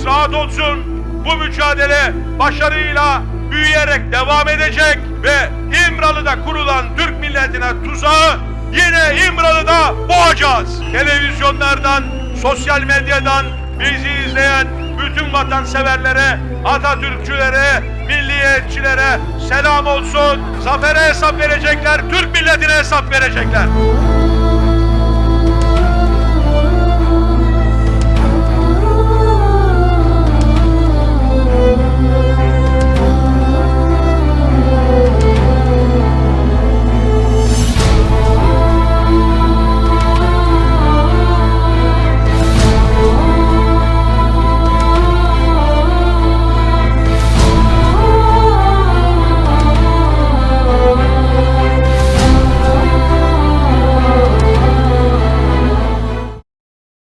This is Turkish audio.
içimiz rahat olsun. Bu mücadele başarıyla büyüyerek devam edecek ve İmralı'da kurulan Türk milletine tuzağı yine İmralı'da boğacağız. Televizyonlardan, sosyal medyadan bizi izleyen bütün vatanseverlere, Atatürkçülere, milliyetçilere selam olsun. Zafere hesap verecekler, Türk milletine hesap verecekler.